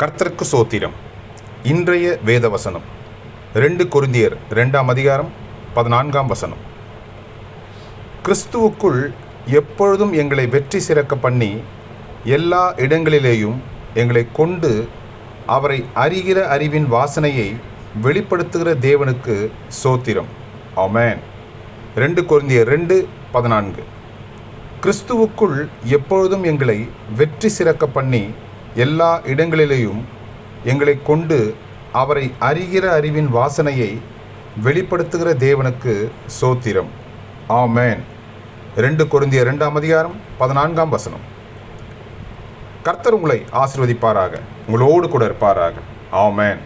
கர்த்தருக்கு சோத்திரம். இன்றைய வேத வசனம் ரெண்டு கொருந்தியர் ரெண்டாம் அதிகாரம் பதினான்காம் வசனம். கிறிஸ்துவுக்குள் எப்பொழுதும் எங்களை வெற்றி சிறக்க பண்ணி எல்லா இடங்களிலேயும் எங்களை கொண்டு அவரை அறிகிற அறிவின் வாசனையை வெளிப்படுத்துகிற தேவனுக்கு சோத்திரம். அமேன் ரெண்டு கொருந்தியர் ரெண்டு பதினான்கு. கிறிஸ்துவுக்குள் எப்பொழுதும் எங்களை வெற்றி சிறக்க பண்ணி எல்லா இடங்களிலேயும் எங்களை கொண்டு அவரை அறிகிற அறிவின் வாசனையை வெளிப்படுத்துகிற தேவனுக்கு சோத்திரம். ஆமேன். ரெண்டு குருந்திய ரெண்டாம் அதிகாரம் பதினான்காம் வசனம். கர்த்தர் உங்களை ஆசிர்வதிப்பாராக உங்களோடு கூட இருப்பாராக. ஆமேன்.